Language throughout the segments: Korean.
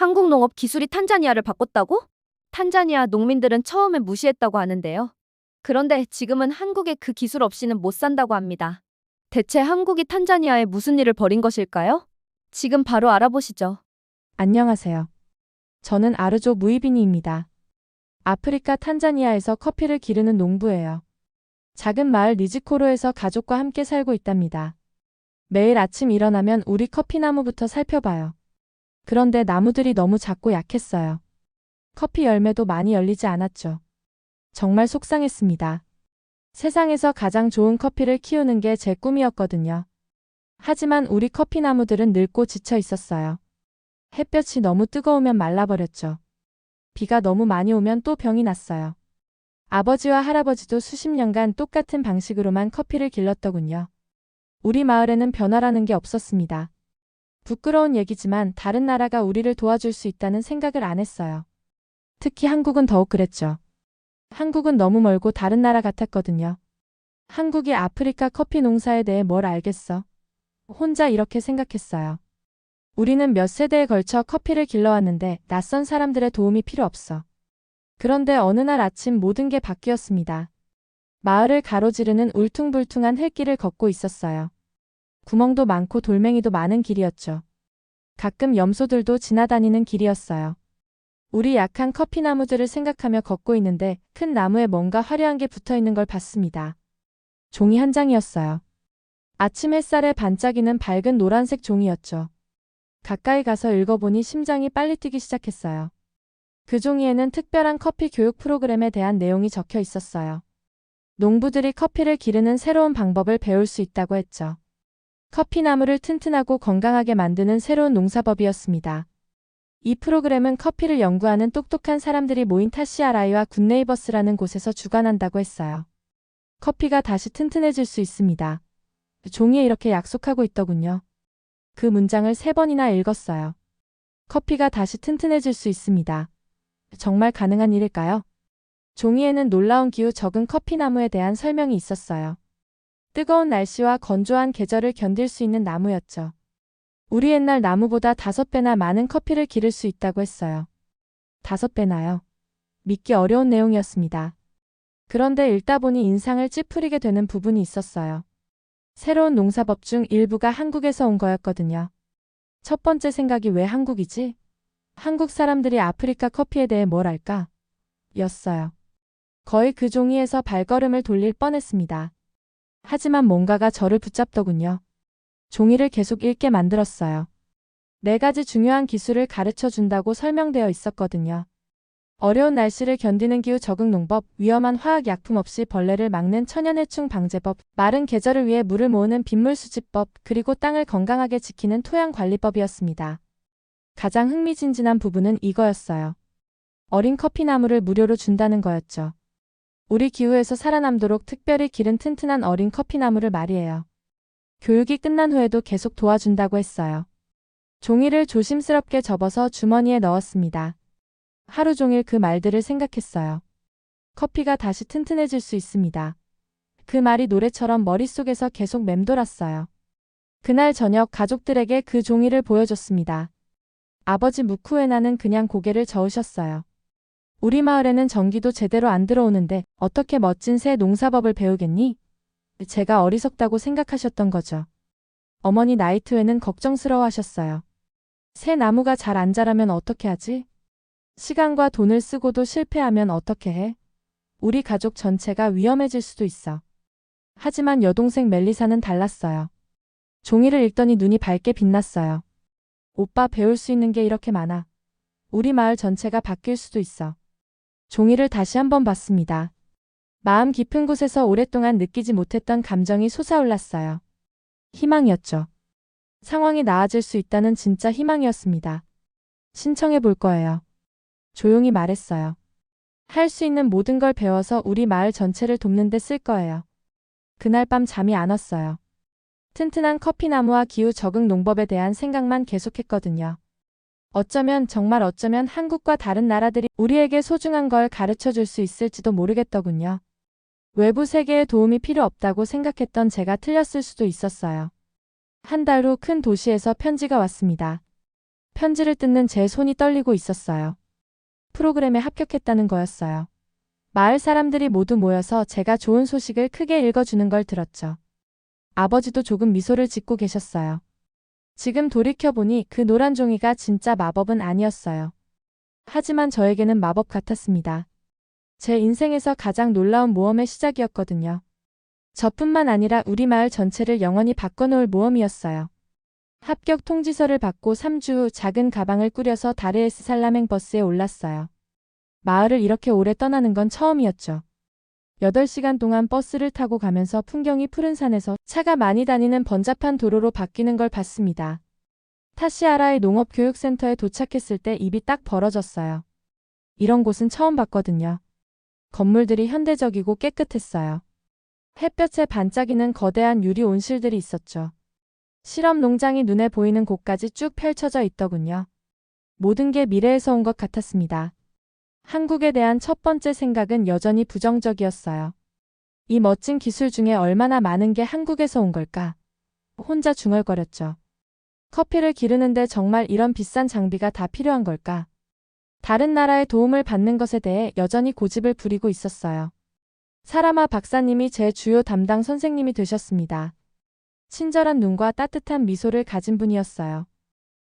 한국 농업 기술이 탄자니아를 바꿨다고? 탄자니아 농민들은 처음엔 무시했다고 하는데요. 그런데 지금은 한국의 그 기술 없이는 못 산다고 합니다. 대체 한국이 탄자니아에 무슨 일을 벌인 것일까요? 지금 바로 알아보시죠. 안녕하세요. 저는 아르조 무이비니입니다. 아프리카 탄자니아에서 커피를 기르는 농부예요. 작은 마을 니지코로에서 가족과 함께 살고 있답니다. 매일 아침 일어나면 우리 커피나무부터 살펴봐요. 그런데 나무들이 너무 작고 약했어요. 커피 열매도 많이 열리지 않았죠. 정말 속상했습니다. 세상에서 가장 좋은 커피를 키우는 게 제 꿈이었거든요. 하지만 우리 커피나무들은 늙고 지쳐 있었어요. 햇볕이 너무 뜨거우면 말라버렸죠. 비가 너무 많이 오면 또 병이 났어요. 아버지와 할아버지도 수십 년간 똑같은 방식으로만 커피를 길렀더군요. 우리 마을에는 변화라는 게 없었습니다. 부끄러운 얘기지만 다른 나라가 우리를 도와줄 수 있다는 생각을 안 했어요. 특히 한국은 더욱 그랬죠. 한국은 너무 멀고 다른 나라 같았거든요. 한국이 아프리카 커피 농사에 대해 뭘 알겠어? 혼자 이렇게 생각했어요. 우리는 몇 세대에 걸쳐 커피를 길러왔는데 낯선 사람들의 도움이 필요 없어. 그런데 어느 날 아침 모든 게 바뀌었습니다. 마을을 가로지르는 울퉁불퉁한 흙길을 걷고 있었어요. 구멍도 많고 돌멩이도 많은 길이었죠. 가끔 염소들도 지나다니는 길이었어요. 우리 약한 커피나무들을 생각하며 걷고 있는데 큰 나무에 뭔가 화려한 게 붙어 있는 걸 봤습니다. 종이 한 장이었어요. 아침 햇살에 반짝이는 밝은 노란색 종이였죠. 가까이 가서 읽어보니 심장이 빨리 뛰기 시작했어요. 그 종이에는 특별한 커피 교육 프로그램에 대한 내용이 적혀 있었어요. 농부들이 커피를 기르는 새로운 방법을 배울 수 있다고 했죠. 커피나무를 튼튼하고 건강하게 만드는 새로운 농사법이었습니다. 이 프로그램은 커피를 연구하는 똑똑한 사람들이 모인 타시아라이와 굿네이버스라는 곳에서 주관한다고 했어요. 커피가 다시 튼튼해질 수 있습니다. 종이에 이렇게 약속하고 있더군요. 그 문장을 세 번이나 읽었어요. 커피가 다시 튼튼해질 수 있습니다. 정말 가능한 일일까요? 종이에는 놀라운 기후 적은 커피나무에 대한 설명이 있었어요. 뜨거운 날씨와 건조한 계절을 견딜 수 있는 나무였죠. 우리 옛날 나무보다 다섯 배나 많은 커피를 기를 수 있다고 했어요. 다섯 배나요? 믿기 어려운 내용이었습니다. 그런데 읽다 보니 인상을 찌푸리게 되는 부분이 있었어요. 새로운 농사법 중 일부가 한국에서 온 거였거든요. 첫 번째 생각이 왜 한국이지? 한국 사람들이 아프리카 커피에 대해 뭘 알까? 였어요. 거의 그 종이에서 발걸음을 돌릴 뻔했습니다. 하지만 뭔가가 저를 붙잡더군요. 종이를 계속 읽게 만들었어요. 네 가지 중요한 기술을 가르쳐 준다고 설명되어 있었거든요. 어려운 날씨를 견디는 기후 적응 농법, 위험한 화학 약품 없이 벌레를 막는 천연해충 방제법, 마른 계절을 위해 물을 모으는 빗물 수집법, 그리고 땅을 건강하게 지키는 토양 관리법이었습니다. 가장 흥미진진한 부분은 이거였어요. 어린 커피나무를 무료로 준다는 거였죠. 우리 기후에서 살아남도록 특별히 기른 튼튼한 어린 커피나무를 말이에요. 교육이 끝난 후에도 계속 도와준다고 했어요. 종이를 조심스럽게 접어서 주머니에 넣었습니다. 하루 종일 그 말들을 생각했어요. 커피가 다시 튼튼해질 수 있습니다. 그 말이 노래처럼 머릿속에서 계속 맴돌았어요. 그날 저녁 가족들에게 그 종이를 보여줬습니다. 아버지 무쿠에나는 그냥 고개를 저으셨어요. 우리 마을에는 전기도 제대로 안 들어오는데 어떻게 멋진 새 농사법을 배우겠니? 제가 어리석다고 생각하셨던 거죠. 어머니 나이트웨는 걱정스러워 하셨어요. 새 나무가 잘 안 자라면 어떻게 하지? 시간과 돈을 쓰고도 실패하면 어떻게 해? 우리 가족 전체가 위험해질 수도 있어. 하지만 여동생 멜리사는 달랐어요. 종이를 읽더니 눈이 밝게 빛났어요. 오빠 배울 수 있는 게 이렇게 많아. 우리 마을 전체가 바뀔 수도 있어. 종이를 다시 한번 봤습니다. 마음 깊은 곳에서 오랫동안 느끼지 못했던 감정이 솟아올랐어요. 희망이었죠. 상황이 나아질 수 있다는 진짜 희망이었습니다. 신청해 볼 거예요. 조용히 말했어요. 할 수 있는 모든 걸 배워서 우리 마을 전체를 돕는 데 쓸 거예요. 그날 밤 잠이 안 왔어요. 튼튼한 커피나무와 기후 적응 농법에 대한 생각만 계속했거든요. 어쩌면 정말 어쩌면 한국과 다른 나라들이 우리에게 소중한 걸 가르쳐 줄 수 있을지도 모르겠더군요. 외부 세계의 도움이 필요 없다고 생각했던 제가 틀렸을 수도 있었어요. 한 달 후 큰 도시에서 편지가 왔습니다. 편지를 뜯는 제 손이 떨리고 있었어요. 프로그램에 합격했다는 거였어요. 마을 사람들이 모두 모여서 제가 좋은 소식을 크게 읽어주는 걸 들었죠. 아버지도 조금 미소를 짓고 계셨어요. 지금 돌이켜보니 그 노란 종이가 진짜 마법은 아니었어요. 하지만 저에게는 마법 같았습니다. 제 인생에서 가장 놀라운 모험의 시작이었거든요. 저뿐만 아니라 우리 마을 전체를 영원히 바꿔놓을 모험이었어요. 합격 통지서를 받고 3주 후 작은 가방을 꾸려서 다르에스 살라맹 버스에 올랐어요. 마을을 이렇게 오래 떠나는 건 처음이었죠. 8시간 동안 버스를 타고 가면서 풍경이 푸른 산에서 차가 많이 다니는 번잡한 도로로 바뀌는 걸 봤습니다. 타시아라의 농업교육센터에 도착했을 때 입이 딱 벌어졌어요. 이런 곳은 처음 봤거든요. 건물들이 현대적이고 깨끗했어요. 햇볕에 반짝이는 거대한 유리 온실들이 있었죠. 실험 농장이 눈에 보이는 곳까지 쭉 펼쳐져 있더군요. 모든 게 미래에서 온 것 같았습니다. 한국에 대한 첫 번째 생각은 여전히 부정적이었어요. 이 멋진 기술 중에 얼마나 많은 게 한국에서 온 걸까? 혼자 중얼거렸죠. 커피를 기르는데 정말 이런 비싼 장비가 다 필요한 걸까? 다른 나라의 도움을 받는 것에 대해 여전히 고집을 부리고 있었어요. 사라마 박사님이 제 주요 담당 선생님이 되셨습니다. 친절한 눈과 따뜻한 미소를 가진 분이었어요.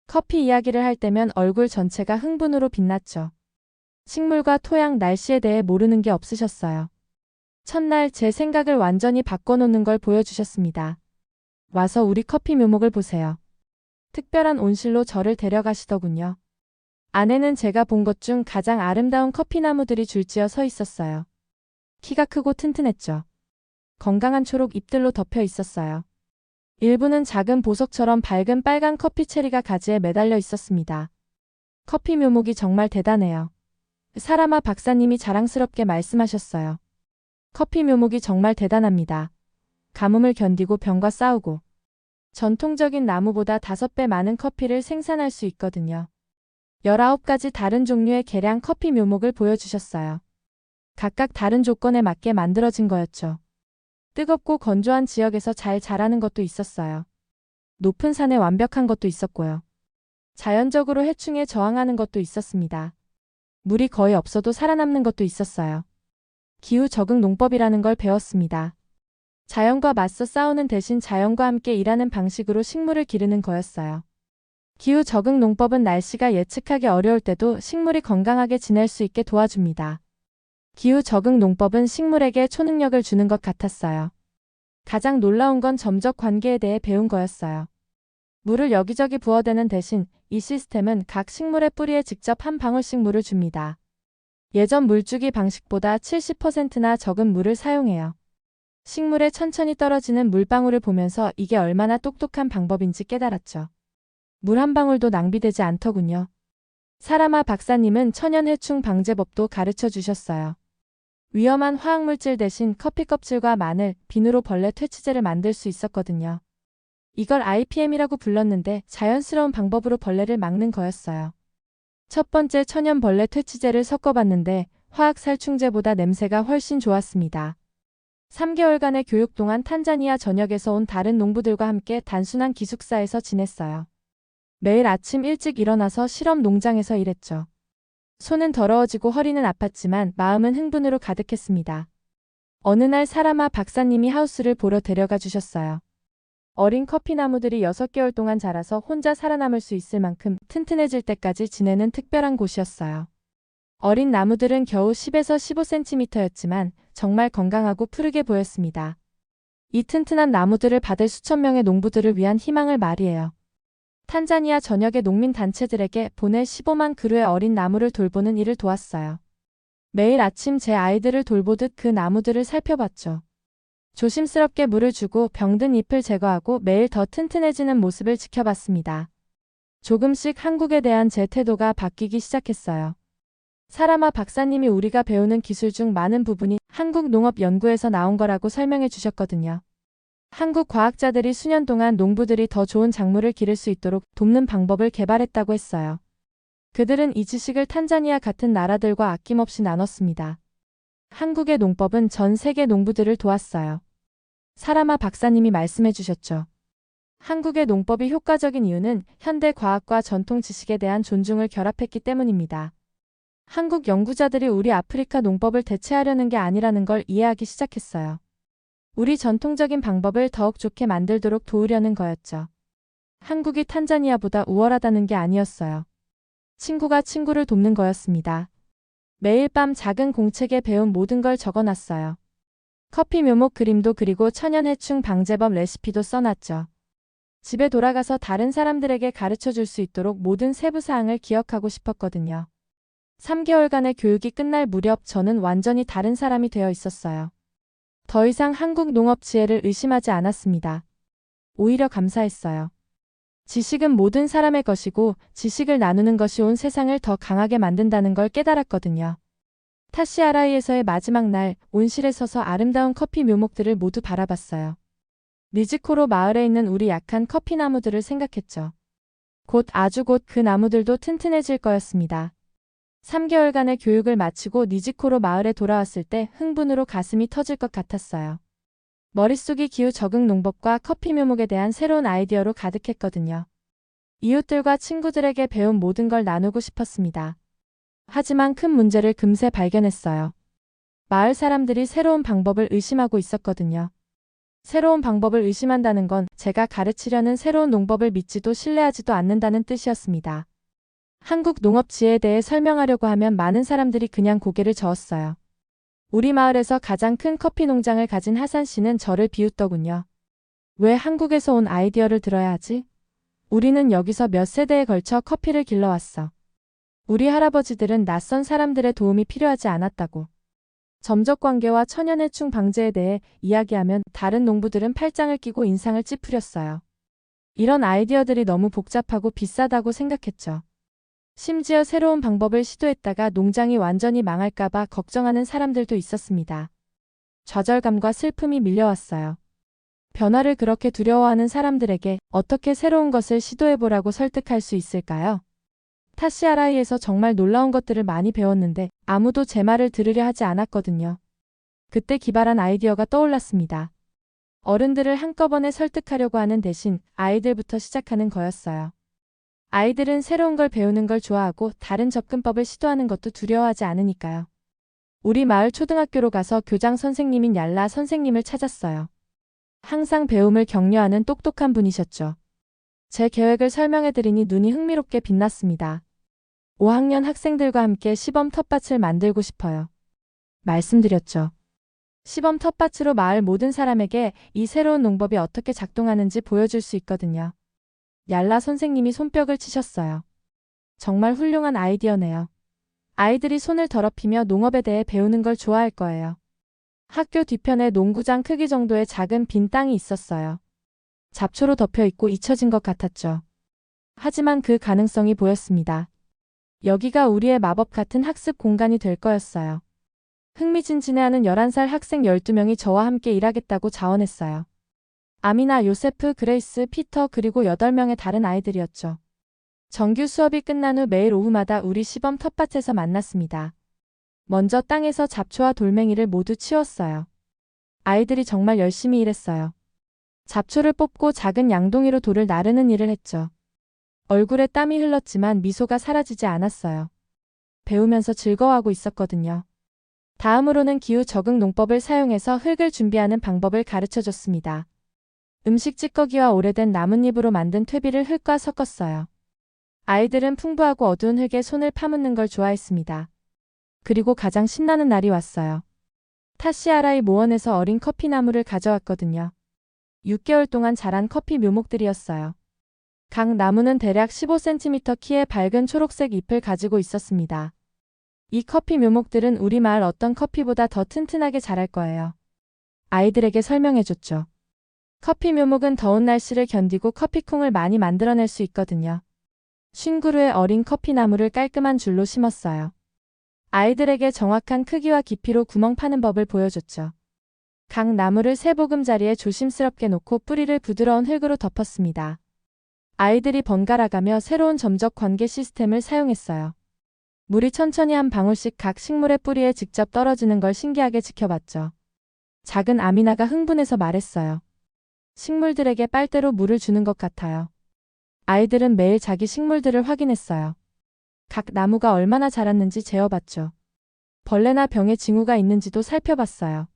커피 이야기를 할 때면 얼굴 전체가 흥분으로 빛났죠. 식물과 토양, 날씨에 대해 모르는 게 없으셨어요. 첫날 제 생각을 완전히 바꿔놓는 걸 보여주셨습니다. 와서 우리 커피 묘목을 보세요. 특별한 온실로 저를 데려가시더군요. 안에는 제가 본 것 중 가장 아름다운 커피나무들이 줄지어 서 있었어요. 키가 크고 튼튼했죠. 건강한 초록 잎들로 덮여 있었어요. 일부는 작은 보석처럼 밝은 빨간 커피 체리가 가지에 매달려 있었습니다. 커피 묘목이 정말 대단해요. 사라마 박사님이 자랑스럽게 말씀하셨어요. 커피 묘목이 정말 대단합니다. 가뭄을 견디고 병과 싸우고 전통적인 나무보다 5배 많은 커피를 생산할 수 있거든요. 19가지 다른 종류의 계량 커피 묘목을 보여주셨어요. 각각 다른 조건에 맞게 만들어진 거였죠. 뜨겁고 건조한 지역에서 잘 자라는 것도 있었어요. 높은 산에 완벽한 것도 있었고요. 자연적으로 해충에 저항하는 것도 있었습니다. 물이 거의 없어도 살아남는 것도 있었어요. 기후 적응 농법이라는 걸 배웠습니다. 자연과 맞서 싸우는 대신 자연과 함께 일하는 방식으로 식물을 기르는 거였어요. 기후 적응 농법은 날씨가 예측하기 어려울 때도 식물이 건강하게 지낼 수 있게 도와줍니다. 기후 적응 농법은 식물에게 초능력을 주는 것 같았어요. 가장 놀라운 건 점적 관계에 대해 배운 거였어요. 물을 여기저기 부어대는 대신 이 시스템은 각 식물의 뿌리에 직접 한 방울씩 물을 줍니다. 예전 물주기 방식보다 70%나 적은 물을 사용해요. 식물에 천천히 떨어지는 물방울을 보면서 이게 얼마나 똑똑한 방법인지 깨달았죠. 물 한 방울도 낭비되지 않더군요. 사라마 박사님은 천연해충 방제법도 가르쳐 주셨어요. 위험한 화학물질 대신 커피 껍질과 마늘, 비누로 벌레 퇴치제를 만들 수 있었거든요. 이걸 IPM이라고 불렀는데 자연스러운 방법으로 벌레를 막는 거였어요. 첫 번째 천연 벌레 퇴치제를 섞어봤는데 화학 살충제보다 냄새가 훨씬 좋았습니다. 3개월간의 교육 동안 탄자니아 전역에서 온 다른 농부들과 함께 단순한 기숙사에서 지냈어요. 매일 아침 일찍 일어나서 실험 농장에서 일했죠. 손은 더러워지고 허리는 아팠지만 마음은 흥분으로 가득했습니다. 어느 날 사라마 박사님이 하우스를 보러 데려가 주셨어요. 어린 커피나무들이 6개월 동안 자라서 혼자 살아남을 수 있을 만큼 튼튼해질 때까지 지내는 특별한 곳이었어요. 어린 나무들은 겨우 10에서 15cm였지만 정말 건강하고 푸르게 보였습니다. 이 튼튼한 나무들을 받을 수천 명의 농부들을 위한 희망을 말이에요. 탄자니아 전역의 농민 단체들에게 보낼 15만 그루의 어린 나무를 돌보는 일을 도왔어요. 매일 아침 제 아이들을 돌보듯 그 나무들을 살펴봤죠. 조심스럽게 물을 주고 병든 잎을 제거하고 매일 더 튼튼해지는 모습을 지켜봤습니다. 조금씩 한국에 대한 제 태도가 바뀌기 시작했어요. 사라마 박사님이 우리가 배우는 기술 중 많은 부분이 한국 농업 연구에서 나온 거라고 설명해 주셨거든요. 한국 과학자들이 수년 동안 농부들이 더 좋은 작물을 기를 수 있도록 돕는 방법을 개발했다고 했어요. 그들은 이 지식을 탄자니아 같은 나라들과 아낌없이 나눴습니다. 한국의 농법은 전 세계 농부들을 도왔어요. 사라마 박사님이 말씀해 주셨죠. 한국의 농법이 효과적인 이유는 현대 과학과 전통 지식에 대한 존중을 결합했기 때문입니다. 한국 연구자들이 우리 아프리카 농법을 대체하려는 게 아니라는 걸 이해하기 시작했어요. 우리 전통적인 방법을 더욱 좋게 만들도록 도우려는 거였죠. 한국이 탄자니아보다 우월하다는 게 아니었어요. 친구가 친구를 돕는 거였습니다. 매일 밤 작은 공책에 배운 모든 걸 적어놨어요. 커피 묘목 그림도 그리고 천연해충 방제법 레시피도 써놨죠. 집에 돌아가서 다른 사람들에게 가르쳐 줄 수 있도록 모든 세부사항을 기억하고 싶었거든요. 3개월간의 교육이 끝날 무렵 저는 완전히 다른 사람이 되어 있었어요. 더 이상 한국 농업 지혜를 의심하지 않았습니다. 오히려 감사했어요. 지식은 모든 사람의 것이고 지식을 나누는 것이 온 세상을 더 강하게 만든다는 걸 깨달았거든요. 타시아라이에서의 마지막 날 온실에 서서 아름다운 커피 묘목들을 모두 바라봤어요. 리즈코로 마을에 있는 우리 약한 커피 나무들을 생각했죠. 곧 아주 곧 그 나무들도 튼튼해질 거였습니다. 3개월간의 교육을 마치고 니지코로 마을에 돌아왔을 때 흥분으로 가슴이 터질 것 같았어요. 머릿속이 기후 적응 농법과 커피 묘목에 대한 새로운 아이디어로 가득했거든요. 이웃들과 친구들에게 배운 모든 걸 나누고 싶었습니다. 하지만 큰 문제를 금세 발견했어요. 마을 사람들이 새로운 방법을 의심하고 있었거든요. 새로운 방법을 의심한다는 건 제가 가르치려는 새로운 농법을 믿지도 신뢰하지도 않는다는 뜻이었습니다. 한국 농업 지혜에 대해 설명하려고 하면 많은 사람들이 그냥 고개를 저었어요. 우리 마을에서 가장 큰 커피 농장을 가진 하산 씨는 저를 비웃더군요. 왜 한국에서 온 아이디어를 들어야 하지? 우리는 여기서 몇 세대에 걸쳐 커피를 길러왔어. 우리 할아버지들은 낯선 사람들의 도움이 필요하지 않았다고. 점적 관계와 천연해충 방제에 대해 이야기하면 다른 농부들은 팔짱을 끼고 인상을 찌푸렸어요. 이런 아이디어들이 너무 복잡하고 비싸다고 생각했죠. 심지어 새로운 방법을 시도했다가 농장이 완전히 망할까봐 걱정하는 사람들도 있었습니다. 좌절감과 슬픔이 밀려왔어요. 변화를 그렇게 두려워하는 사람들에게 어떻게 새로운 것을 시도해보라고 설득할 수 있을까요? 타시아라이에서 정말 놀라운 것들을 많이 배웠는데 아무도 제 말을 들으려 하지 않았거든요. 그때 기발한 아이디어가 떠올랐습니다. 어른들을 한꺼번에 설득하려고 하는 대신 아이들부터 시작하는 거였어요. 아이들은 새로운 걸 배우는 걸 좋아하고 다른 접근법을 시도하는 것도 두려워하지 않으니까요. 우리 마을 초등학교로 가서 교장 선생님인 얄라 선생님을 찾았어요. 항상 배움을 격려하는 똑똑한 분이셨죠. 제 계획을 설명해드리니 눈이 흥미롭게 빛났습니다. 5학년 학생들과 함께 시범 텃밭을 만들고 싶어요. 말씀드렸죠. 시범 텃밭으로 마을 모든 사람에게 이 새로운 농법이 어떻게 작동하는지 보여줄 수 있거든요. 얄라 선생님이 손뼉을 치셨어요. 정말 훌륭한 아이디어네요. 아이들이 손을 더럽히며 농업에 대해 배우는 걸 좋아할 거예요. 학교 뒤편에 농구장 크기 정도의 작은 빈 땅이 있었어요. 잡초로 덮여 있고 잊혀진 것 같았죠. 하지만 그 가능성이 보였습니다. 여기가 우리의 마법 같은 학습 공간이 될 거였어요. 흥미진진해하는 11살 학생 12명이 저와 함께 일하겠다고 자원했어요. 아미나, 요세프, 그레이스, 피터 그리고 8명의 다른 아이들이었죠. 정규 수업이 끝난 후 매일 오후마다 우리 시범 텃밭에서 만났습니다. 먼저 땅에서 잡초와 돌멩이를 모두 치웠어요. 아이들이 정말 열심히 일했어요. 잡초를 뽑고 작은 양동이로 돌을 나르는 일을 했죠. 얼굴에 땀이 흘렀지만 미소가 사라지지 않았어요. 배우면서 즐거워하고 있었거든요. 다음으로는 기후 적응 농법을 사용해서 흙을 준비하는 방법을 가르쳐 줬습니다. 음식 찌꺼기와 오래된 나뭇잎으로 만든 퇴비를 흙과 섞었어요. 아이들은 풍부하고 어두운 흙에 손을 파묻는 걸 좋아했습니다. 그리고 가장 신나는 날이 왔어요. 타시아라이 모원에서 어린 커피 나무를 가져왔거든요. 6개월 동안 자란 커피 묘목들이었어요. 각 나무는 대략 15cm 키의 밝은 초록색 잎을 가지고 있었습니다. 이 커피 묘목들은 우리 마을 어떤 커피보다 더 튼튼하게 자랄 거예요. 아이들에게 설명해줬죠. 커피 묘목은 더운 날씨를 견디고 커피콩을 많이 만들어낼 수 있거든요. 쉰 그루의 어린 커피 나무를 깔끔한 줄로 심었어요. 아이들에게 정확한 크기와 깊이로 구멍 파는 법을 보여줬죠. 각 나무를 세 보금자리에 조심스럽게 놓고 뿌리를 부드러운 흙으로 덮었습니다. 아이들이 번갈아가며 새로운 점적 관계 시스템을 사용했어요. 물이 천천히 한 방울씩 각 식물의 뿌리에 직접 떨어지는 걸 신기하게 지켜봤죠. 작은 아미나가 흥분해서 말했어요. 식물들에게 빨대로 물을 주는 것 같아요. 아이들은 매일 자기 식물들을 확인했어요. 각 나무가 얼마나 자랐는지 재어봤죠. 벌레나 병의 징후가 있는지도 살펴봤어요.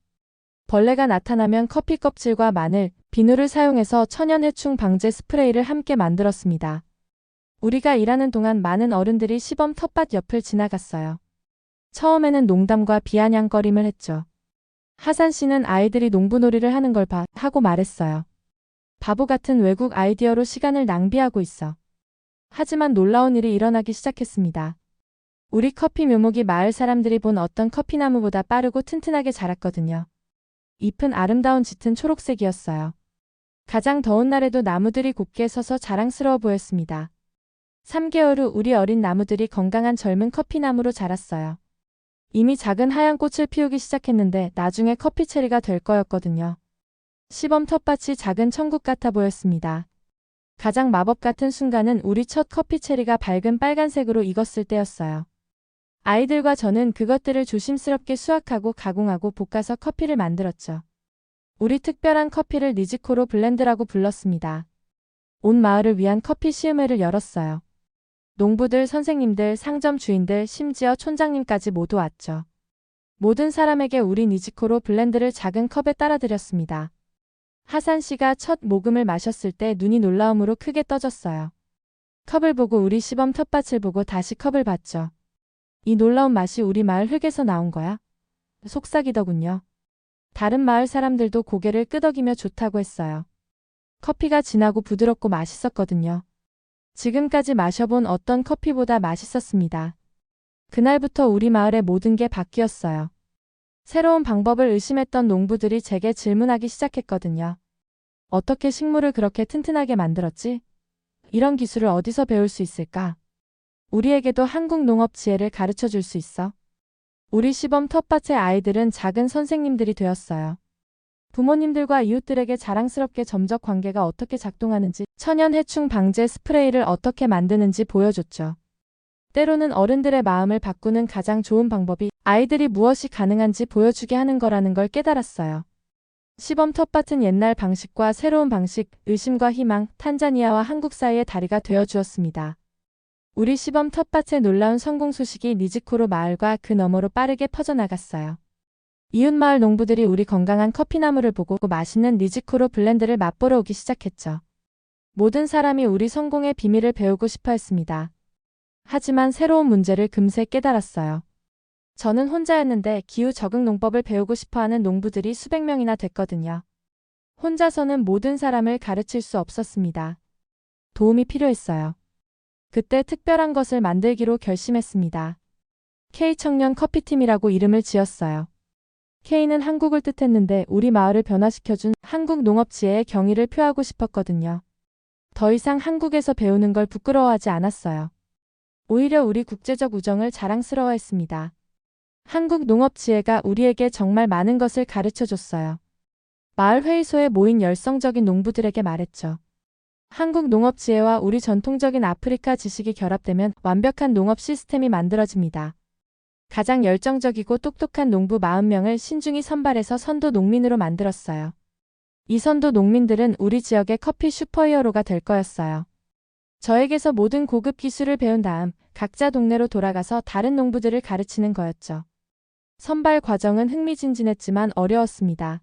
벌레가 나타나면 커피 껍질과 마늘, 비누를 사용해서 천연 해충 방제 스프레이를 함께 만들었습니다. 우리가 일하는 동안 많은 어른들이 시범 텃밭 옆을 지나갔어요. 처음에는 농담과 비아냥거림을 했죠. 하산 씨는 아이들이 농부놀이를 하는 걸 봐 하고 말했어요. 바보 같은 외국 아이디어로 시간을 낭비하고 있어. 하지만 놀라운 일이 일어나기 시작했습니다. 우리 커피 묘목이 마을 사람들이 본 어떤 커피나무보다 빠르고 튼튼하게 자랐거든요. 잎은 아름다운 짙은 초록색이었어요. 가장 더운 날에도 나무들이 곱게 서서 자랑스러워 보였습니다. 3개월 후 우리 어린 나무들이 건강한 젊은 커피나무로 자랐어요. 이미 작은 하얀 꽃을 피우기 시작했는데 나중에 커피 체리가 될 거였거든요. 시범 텃밭이 작은 천국 같아 보였습니다. 가장 마법 같은 순간은 우리 첫 커피 체리가 밝은 빨간색으로 익었을 때였어요. 아이들과 저는 그것들을 조심스럽게 수확하고 가공하고 볶아서 커피를 만들었죠. 우리 특별한 커피를 니지코로 블렌드라고 불렀습니다. 온 마을을 위한 커피 시음회를 열었어요. 농부들, 선생님들, 상점 주인들, 심지어 촌장님까지 모두 왔죠. 모든 사람에게 우리 니지코로 블렌드를 작은 컵에 따라드렸습니다. 하산 씨가 첫 모금을 마셨을 때 눈이 놀라움으로 크게 떠졌어요. 컵을 보고 우리 시범 텃밭을 보고 다시 컵을 봤죠. 이 놀라운 맛이 우리 마을 흙에서 나온 거야? 속삭이더군요. 다른 마을 사람들도 고개를 끄덕이며 좋다고 했어요. 커피가 진하고 부드럽고 맛있었거든요. 지금까지 마셔본 어떤 커피보다 맛있었습니다. 그날부터 우리 마을의 모든 게 바뀌었어요. 새로운 방법을 의심했던 농부들이 제게 질문하기 시작했거든요. 어떻게 식물을 그렇게 튼튼하게 만들었지? 이런 기술을 어디서 배울 수 있을까? 우리에게도 한국 농업 지혜를 가르쳐 줄 수 있어? 우리 시범 텃밭의 아이들은 작은 선생님들이 되었어요. 부모님들과 이웃들에게 자랑스럽게 점적 관계가 어떻게 작동하는지, 천연 해충 방제 스프레이를 어떻게 만드는지 보여줬죠. 때로는 어른들의 마음을 바꾸는 가장 좋은 방법이 아이들이 무엇이 가능한지 보여주게 하는 거라는 걸 깨달았어요. 시범 텃밭은 옛날 방식과 새로운 방식, 의심과 희망, 탄자니아와 한국 사이의 다리가 되어 주었습니다. 우리 시범 텃밭의 놀라운 성공 소식이 니지코로 마을과 그 너머로 빠르게 퍼져나갔어요. 이웃 마을 농부들이 우리 건강한 커피나무를 보고 맛있는 니지코로 블렌드를 맛보러 오기 시작했죠. 모든 사람이 우리 성공의 비밀을 배우고 싶어 했습니다. 하지만 새로운 문제를 금세 깨달았어요. 저는 혼자였는데 기후 적응 농법을 배우고 싶어 하는 농부들이 수백 명이나 됐거든요. 혼자서는 모든 사람을 가르칠 수 없었습니다. 도움이 필요했어요. 그때 특별한 것을 만들기로 결심했습니다. K청년 커피팀이라고 이름을 지었어요. K는 한국을 뜻했는데 우리 마을을 변화시켜준 한국 농업 지혜의 경의를 표하고 싶었거든요. 더 이상 한국에서 배우는 걸 부끄러워하지 않았어요. 오히려 우리 국제적 우정을 자랑스러워했습니다. 한국 농업 지혜가 우리에게 정말 많은 것을 가르쳐 줬어요. 마을 회의소에 모인 열성적인 농부들에게 말했죠. 한국 농업 지혜와 우리 전통적인 아프리카 지식이 결합되면 완벽한 농업 시스템이 만들어집니다. 가장 열정적이고 똑똑한 농부 40명을 신중히 선발해서 선도 농민으로 만들었어요. 이 선도 농민들은 우리 지역의 커피 슈퍼히어로가 될 거였어요. 저에게서 모든 고급 기술을 배운 다음 각자 동네로 돌아가서 다른 농부들을 가르치는 거였죠. 선발 과정은 흥미진진했지만 어려웠습니다.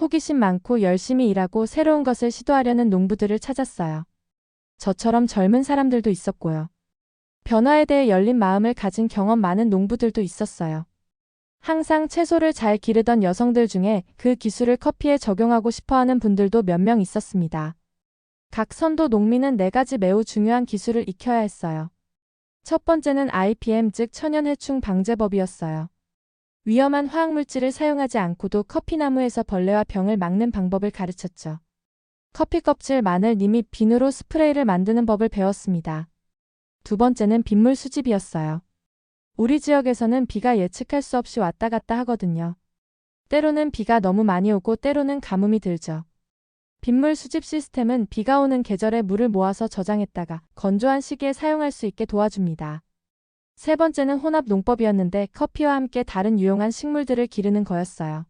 호기심 많고 열심히 일하고 새로운 것을 시도하려는 농부들을 찾았어요. 저처럼 젊은 사람들도 있었고요. 변화에 대해 열린 마음을 가진 경험 많은 농부들도 있었어요. 항상 채소를 잘 기르던 여성들 중에 그 기술을 커피에 적용하고 싶어 하는 분들도 몇 명 있었습니다. 각 선도 농민은 네 가지 매우 중요한 기술을 익혀야 했어요. 첫 번째는 IPM 즉 천연해충 방제법이었어요. 위험한 화학물질을 사용하지 않고도 커피나무에서 벌레와 병을 막는 방법을 가르쳤죠. 커피 껍질, 마늘, 님이 비누로 스프레이를 만드는 법을 배웠습니다. 두 번째는 빗물 수집이었어요. 우리 지역에서는 비가 예측할 수 없이 왔다 갔다 하거든요. 때로는 비가 너무 많이 오고 때로는 가뭄이 들죠. 빗물 수집 시스템은 비가 오는 계절에 물을 모아서 저장했다가 건조한 시기에 사용할 수 있게 도와줍니다. 세 번째는 혼합 농법이었는데 커피와 함께 다른 유용한 식물들을 기르는 거였어요.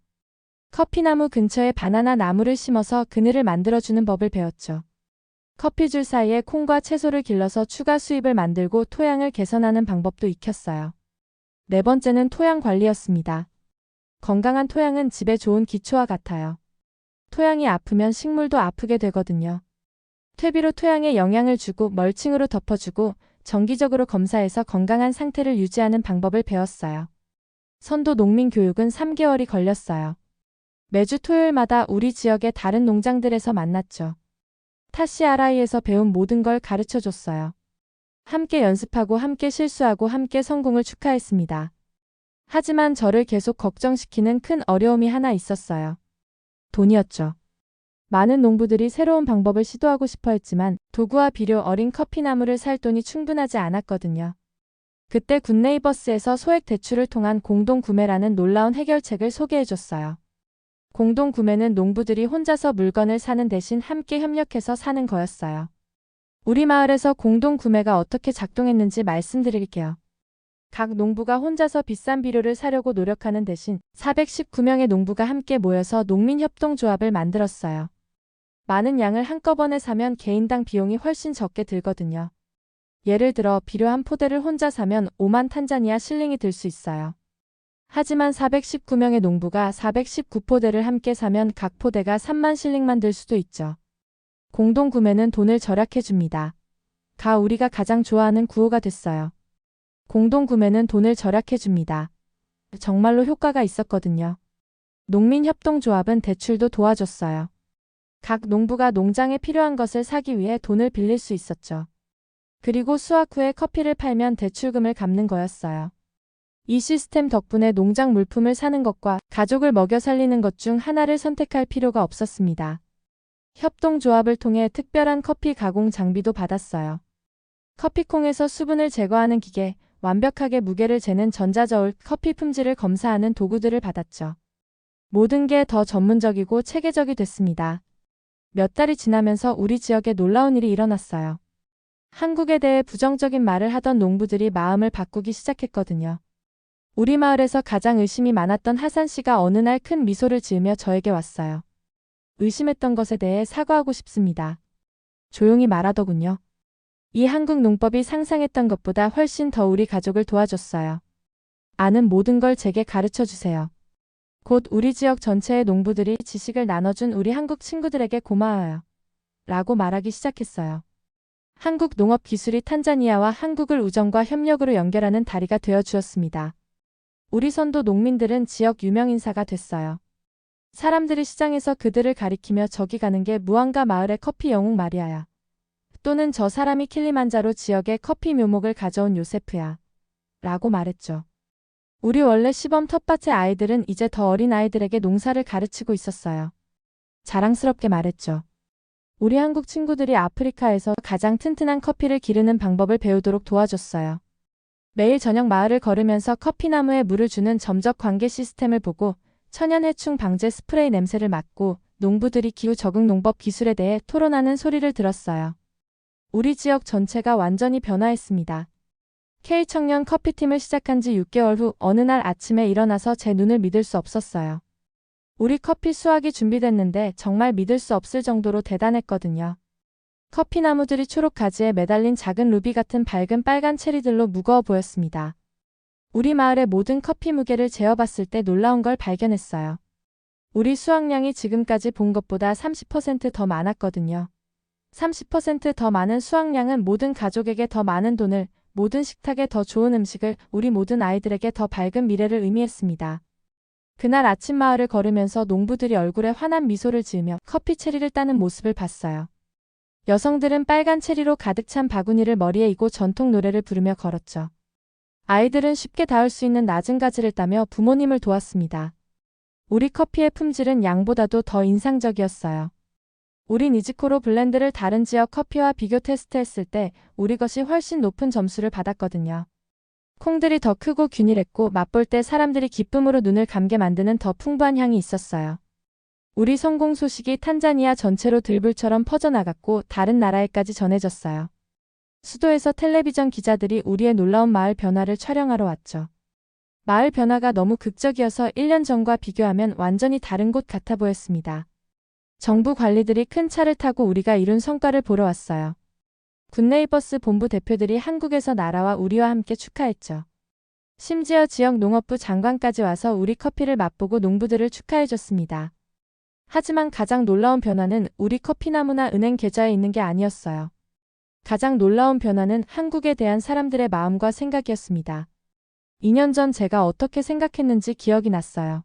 커피나무 근처에 바나나 나무를 심어서 그늘을 만들어주는 법을 배웠죠. 커피줄 사이에 콩과 채소를 길러서 추가 수입을 만들고 토양을 개선하는 방법도 익혔어요. 네 번째는 토양 관리였습니다. 건강한 토양은 집에 좋은 기초와 같아요. 토양이 아프면 식물도 아프게 되거든요. 퇴비로 토양에 영양을 주고 멀칭으로 덮어주고 정기적으로 검사해서 건강한 상태를 유지하는 방법을 배웠어요. 선도 농민 교육은 3개월이 걸렸어요. 매주 토요일마다 우리 지역의 다른 농장들에서 만났죠. 타시아라이에서 배운 모든 걸 가르쳐 줬어요. 함께 연습하고 함께 실수하고 함께 성공을 축하했습니다. 하지만 저를 계속 걱정시키는 큰 어려움이 하나 있었어요. 돈이었죠. 많은 농부들이 새로운 방법을 시도하고 싶어 했지만 도구와 비료 어린 커피나무를 살 돈이 충분하지 않았거든요. 그때 굿네이버스에서 소액 대출을 통한 공동구매라는 놀라운 해결책을 소개해줬어요. 공동구매는 농부들이 혼자서 물건을 사는 대신 함께 협력해서 사는 거였어요. 우리 마을에서 공동구매가 어떻게 작동했는지 말씀드릴게요. 각 농부가 혼자서 비싼 비료를 사려고 노력하는 대신 419명의 농부가 함께 모여서 농민협동조합을 만들었어요. 많은 양을 한꺼번에 사면 개인당 비용이 훨씬 적게 들거든요. 예를 들어 비료 한 포대를 혼자 사면 5만 탄자니아 실링이 들 수 있어요. 하지만 419명의 농부가 419포대를 함께 사면 각 포대가 3만 실링만 들 수도 있죠. 공동 구매는 돈을 절약해 줍니다. 가 우리가 가장 좋아하는 구호가 됐어요. 공동 구매는 돈을 절약해 줍니다. 정말로 효과가 있었거든요. 농민협동조합은 대출도 도와줬어요. 각 농부가 농장에 필요한 것을 사기 위해 돈을 빌릴 수 있었죠. 그리고 수확 후에 커피를 팔면 대출금을 갚는 거였어요. 이 시스템 덕분에 농장 물품을 사는 것과 가족을 먹여 살리는 것 중 하나를 선택할 필요가 없었습니다. 협동조합을 통해 특별한 커피 가공 장비도 받았어요. 커피콩에서 수분을 제거하는 기계, 완벽하게 무게를 재는 전자저울, 커피 품질을 검사하는 도구들을 받았죠. 모든 게 더 전문적이고 체계적이 됐습니다. 몇 달이 지나면서 우리 지역에 놀라운 일이 일어났어요. 한국에 대해 부정적인 말을 하던 농부들이 마음을 바꾸기 시작했거든요. 우리 마을에서 가장 의심이 많았던 하산 씨가 어느 날 큰 미소를 지으며 저에게 왔어요. 의심했던 것에 대해 사과하고 싶습니다. 조용히 말하더군요. 이 한국 농법이 상상했던 것보다 훨씬 더 우리 가족을 도와줬어요. 아는 모든 걸 제게 가르쳐 주세요. 곧 우리 지역 전체의 농부들이 지식을 나눠준 우리 한국 친구들에게 고마워요. 라고 말하기 시작했어요. 한국 농업 기술이 탄자니아와 한국을 우정과 협력으로 연결하는 다리가 되어 주었습니다. 우리 선도 농민들은 지역 유명 인사가 됐어요. 사람들이 시장에서 그들을 가리키며 저기 가는 게 무언가 마을의 커피 영웅 마리아야. 또는 저 사람이 킬리만자로 지역의 커피 묘목을 가져온 요세프야. 라고 말했죠. 우리 원래 시범 텃밭의 아이들은 이제 더 어린 아이들에게 농사를 가르치고 있었어요. 자랑스럽게 말했죠. 우리 한국 친구들이 아프리카에서 가장 튼튼한 커피를 기르는 방법을 배우도록 도와줬어요. 매일 저녁 마을을 걸으면서 커피나무에 물을 주는 점적 관계 시스템을 보고 천연 해충 방제 스프레이 냄새를 맡고 농부들이 기후 적응 농법 기술에 대해 토론하는 소리를 들었어요. 우리 지역 전체가 완전히 변화했습니다. K청년 커피팀을 시작한 지 6개월 후 어느 날 아침에 일어나서 제 눈을 믿을 수 없었어요. 우리 커피 수확이 준비됐는데 정말 믿을 수 없을 정도로 대단했거든요. 커피나무들이 초록 가지에 매달린 작은 루비 같은 밝은 빨간 체리들로 무거워 보였습니다. 우리 마을의 모든 커피 무게를 재어봤을 때 놀라운 걸 발견했어요. 우리 수확량이 지금까지 본 것보다 30%더 많았거든요. 30%더 많은 수확량은 모든 가족에게 더 많은 돈을, 모든 식탁에 더 좋은 음식을, 우리 모든 아이들에게 더 밝은 미래를 의미했습니다. 그날 아침 마을을 걸으면서 농부들이 얼굴에 환한 미소를 지으며 커피 체리를 따는 모습을 봤어요. 여성들은 빨간 체리로 가득 찬 바구니를 머리에 이고 전통 노래를 부르며 걸었죠. 아이들은 쉽게 닿을 수 있는 낮은 가지를 따며 부모님을 도왔습니다. 우리 커피의 품질은 양보다도 더 인상적이었어요. 우린 이지코로 블렌드를 다른 지역 커피와 비교 테스트했을 때 우리 것이 훨씬 높은 점수를 받았거든요. 콩들이 더 크고 균일했고 맛볼 때 사람들이 기쁨으로 눈을 감게 만드는 더 풍부한 향이 있었어요. 우리 성공 소식이 탄자니아 전체로 들불처럼 퍼져나갔고 다른 나라에까지 전해졌어요. 수도에서 텔레비전 기자들이 우리의 놀라운 마을 변화를 촬영하러 왔죠. 마을 변화가 너무 극적이어서 1년 전과 비교하면 완전히 다른 곳 같아 보였습니다. 정부 관리들이 큰 차를 타고 우리가 이룬 성과를 보러 왔어요. 굿네이버스 본부 대표들이 한국에서 나라와 우리와 함께 축하했죠. 심지어 지역 농업부 장관까지 와서 우리 커피를 맛보고 농부들을 축하해줬습니다. 하지만 가장 놀라운 변화는 우리 커피나무나 은행 계좌에 있는 게 아니었어요. 가장 놀라운 변화는 한국에 대한 사람들의 마음과 생각이었습니다. 2년 전 제가 어떻게 생각했는지 기억이 났어요.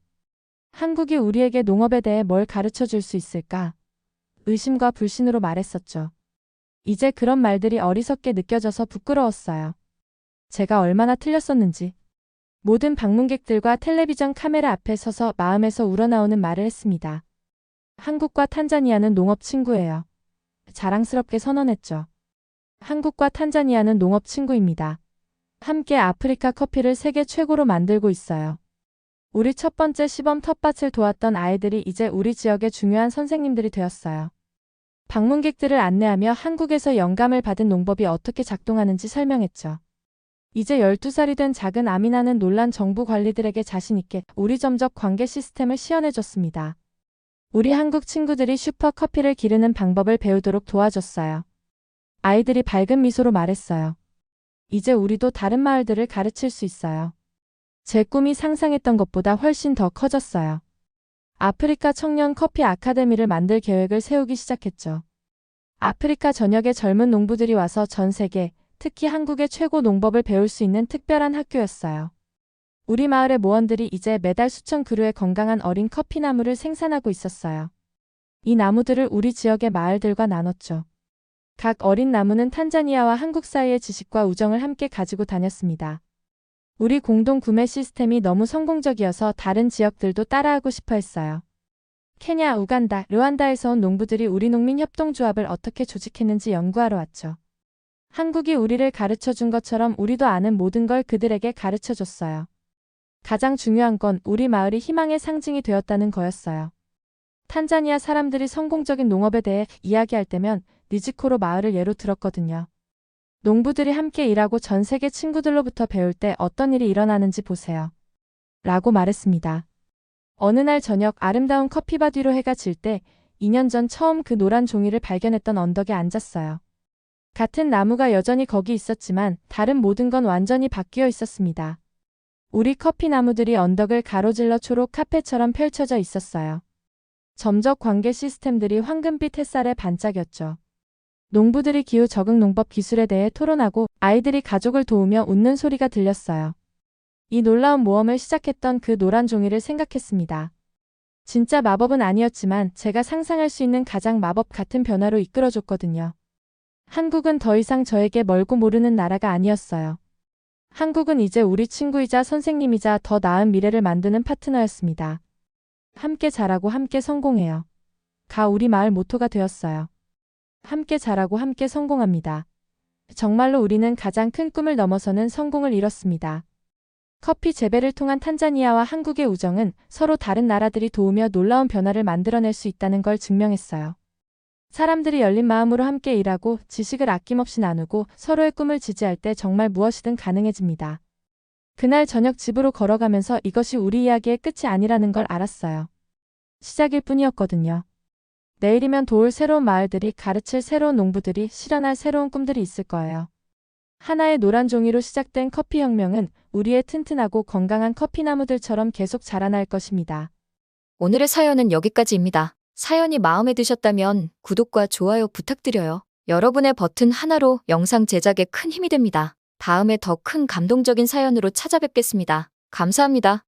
한국이 우리에게 농업에 대해 뭘 가르쳐 줄 수 있을까? 의심과 불신으로 말했었죠. 이제 그런 말들이 어리석게 느껴져서 부끄러웠어요. 제가 얼마나 틀렸었는지. 모든 방문객들과 텔레비전 카메라 앞에 서서 마음에서 우러나오는 말을 했습니다. 한국과 탄자니아는 농업 친구예요. 자랑스럽게 선언했죠. 한국과 탄자니아는 농업 친구입니다. 함께 아프리카 커피를 세계 최고로 만들고 있어요. 우리 첫 번째 시범 텃밭을 도왔던 아이들이 이제 우리 지역의 중요한 선생님들이 되었어요. 방문객들을 안내하며 한국에서 영감을 받은 농법이 어떻게 작동하는지 설명했죠. 이제 12살이 된 작은 아미나는 놀란 정부 관리들에게 자신있게 우리 점적 관계 시스템을 시연해줬습니다. 우리 한국 친구들이 슈퍼 커피를 기르는 방법을 배우도록 도와줬어요. 아이들이 밝은 미소로 말했어요. 이제 우리도 다른 마을들을 가르칠 수 있어요. 제 꿈이 상상했던 것보다 훨씬 더 커졌어요. 아프리카 청년 커피 아카데미를 만들 계획을 세우기 시작했죠. 아프리카 전역의 젊은 농부들이 와서 전 세계, 특히 한국의 최고 농법을 배울 수 있는 특별한 학교였어요. 우리 마을의 모원들이 이제 매달 수천 그루의 건강한 어린 커피 나무를 생산하고 있었어요. 이 나무들을 우리 지역의 마을들과 나눴죠. 각 어린 나무는 탄자니아와 한국 사이의 지식과 우정을 함께 가지고 다녔습니다. 우리 공동 구매 시스템이 너무 성공적이어서 다른 지역들도 따라하고 싶어 했어요. 케냐, 우간다, 르완다에서 온 농부들이 우리 농민 협동조합을 어떻게 조직했는지 연구하러 왔죠. 한국이 우리를 가르쳐 준 것처럼 우리도 아는 모든 걸 그들에게 가르쳐 줬어요. 가장 중요한 건 우리 마을이 희망의 상징이 되었다는 거였어요. 탄자니아 사람들이 성공적인 농업에 대해 이야기할 때면 니지코로 마을을 예로 들었거든요. 농부들이 함께 일하고 전 세계 친구들로부터 배울 때 어떤 일이 일어나는지 보세요. 라고 말했습니다. 어느 날 저녁 아름다운 커피밭 위로 해가 질 때 2년 전 처음 그 노란 종이를 발견했던 언덕에 앉았어요. 같은 나무가 여전히 거기 있었지만 다른 모든 건 완전히 바뀌어 있었습니다. 우리 커피 나무들이 언덕을 가로질러 초록 카페처럼 펼쳐져 있었어요. 점적 관계 시스템들이 황금빛 햇살에 반짝였죠. 농부들이 기후 적응 농법 기술에 대해 토론하고 아이들이 가족을 도우며 웃는 소리가 들렸어요. 이 놀라운 모험을 시작했던 그 노란 종이를 생각했습니다. 진짜 마법은 아니었지만 제가 상상할 수 있는 가장 마법 같은 변화로 이끌어줬거든요. 한국은 더 이상 저에게 멀고 모르는 나라가 아니었어요. 한국은 이제 우리 친구이자 선생님이자 더 나은 미래를 만드는 파트너였습니다. 함께 자라고 함께 성공해요. 가 우리 마을 모토가 되었어요. 함께 자라고 함께 성공합니다. 정말로 우리는 가장 큰 꿈을 넘어서는 성공을 이뤘습니다. 커피 재배를 통한 탄자니아와 한국의 우정은 서로 다른 나라들이 도우며 놀라운 변화를 만들어낼 수 있다는 걸 증명했어요. 사람들이 열린 마음으로 함께 일하고 지식을 아낌없이 나누고 서로의 꿈을 지지할 때 정말 무엇이든 가능해집니다. 그날 저녁 집으로 걸어가면서 이것이 우리 이야기의 끝이 아니라는 걸 알았어요. 시작일 뿐이었거든요. 내일이면 도울 새로운 마을들이 가르칠 새로운 농부들이 실현할 새로운 꿈들이 있을 거예요. 하나의 노란 종이로 시작된 커피 혁명은 우리의 튼튼하고 건강한 커피 나무들처럼 계속 자라날 것입니다. 오늘의 사연은 여기까지입니다. 사연이 마음에 드셨다면 구독과 좋아요 부탁드려요. 여러분의 버튼 하나로 영상 제작에 큰 힘이 됩니다. 다음에 더 큰 감동적인 사연으로 찾아뵙겠습니다. 감사합니다.